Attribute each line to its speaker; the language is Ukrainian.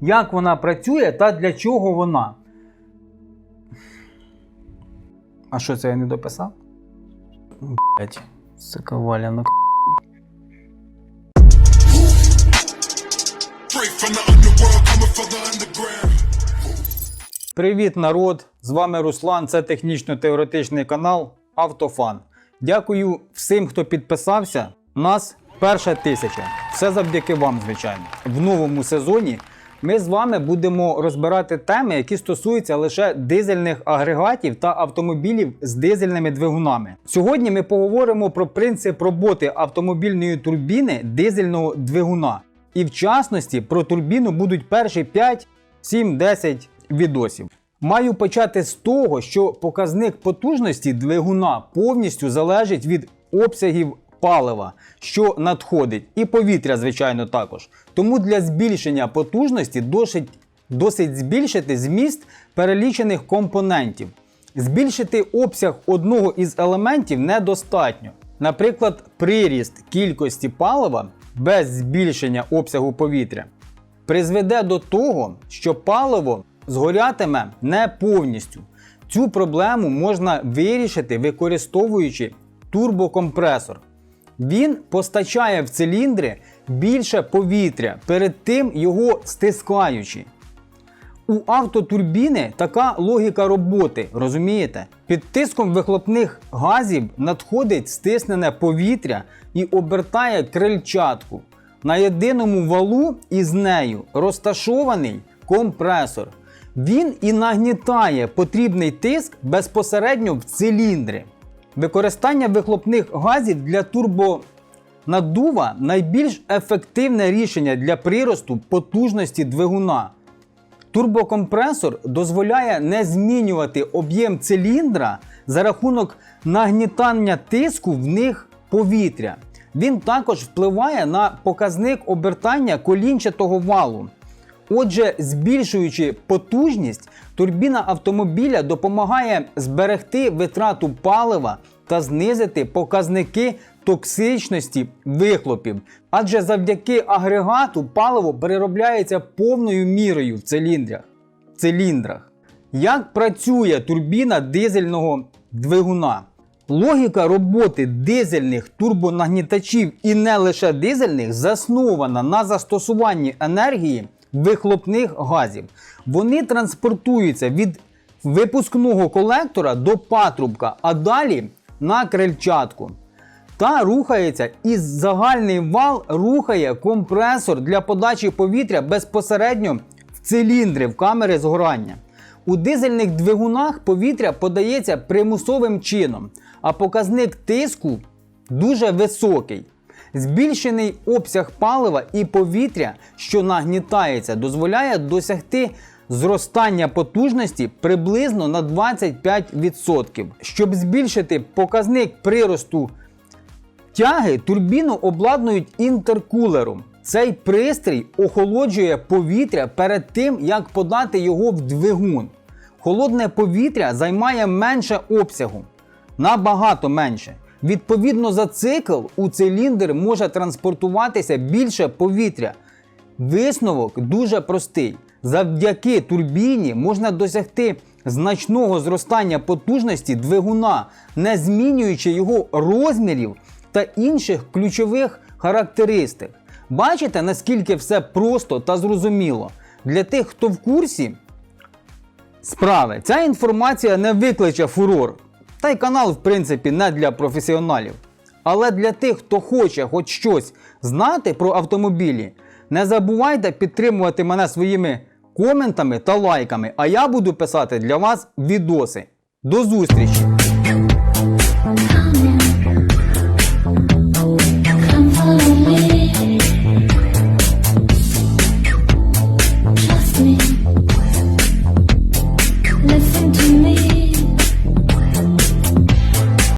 Speaker 1: як вона працює та для чого вона. А що це я не дописав? Блять, сука Валя, ну. Привіт, народ! З вами Руслан. Це технічно-теоретичний канал Автофан. Дякую всім, хто підписався. Нас перша тисяча. Все завдяки вам, звичайно. В новому сезоні ми з вами будемо розбирати теми, які стосуються лише дизельних агрегатів та автомобілів з дизельними двигунами. Сьогодні ми поговоримо про принцип роботи автомобільної турбіни дизельного двигуна. І в частності про турбіну будуть перші 5, 7, 10 відосів. Маю почати з того, що показник потужності двигуна повністю залежить від обсягів палива, що надходить, і повітря, звичайно, також. Тому для збільшення потужності досить, досить збільшити зміст перелічених компонентів. Збільшити обсяг одного із елементів недостатньо. Наприклад, приріст кількості палива без збільшення обсягу повітря призведе до того, що паливо згорятиме не повністю. Цю проблему можна вирішити, використовуючи турбокомпресор. Він постачає в циліндри більше повітря, перед тим його стискаючи. У автотурбіни така логіка роботи, розумієте? Під тиском вихлопних газів надходить стиснене повітря і обертає крильчатку. На єдиному валу із нею розташований компресор. Він і нагнітає потрібний тиск безпосередньо в циліндри. Використання вихлопних газів для турбонаддува найбільш ефективне рішення для приросту потужності двигуна. Турбокомпресор дозволяє не змінювати об'єм циліндра за рахунок нагнітання тиску в них повітря. Він також впливає на показник обертання колінчатого валу. Отже, збільшуючи потужність, турбіна автомобіля допомагає зберегти витрату палива та знизити показники токсичності вихлопів. Адже завдяки агрегату паливо переробляється повною мірою в циліндрах. циліндрах. Як працює турбіна дизельного двигуна? Логіка роботи дизельних турбонагнітачів і не лише дизельних заснована на застосуванні енергії вихлопних газів. Вони транспортуються від випускного колектора до патрубка, а далі на крильчатку. Та рухається і загальний вал рухає компресор для подачі повітря безпосередньо в циліндри в камери згорання. У дизельних двигунах повітря подається примусовим чином, а показник тиску дуже високий. Збільшений обсяг палива і повітря, що нагнітається, дозволяє досягти зростання потужності приблизно на 25%. Щоб збільшити показник приросту тяги, турбіну обладнують інтеркулером. Цей пристрій охолоджує повітря перед тим, як подати його в двигун. Холодне повітря займає менше обсягу, набагато менше. Відповідно за цикл у циліндр може транспортуватися більше повітря. Висновок дуже простий. Завдяки турбіні можна досягти значного зростання потужності двигуна, не змінюючи його розмірів та інших ключових характеристик. Бачите, наскільки все просто та зрозуміло. Для тих, хто в курсі справи, ця інформація не викличе фурор. Та й канал, в принципі, не для професіоналів. Але для тих, хто хоче хоч щось знати про автомобілі, не забувайте підтримувати мене своїми коментами та лайками, а я буду писати для вас відоси. До зустрічі!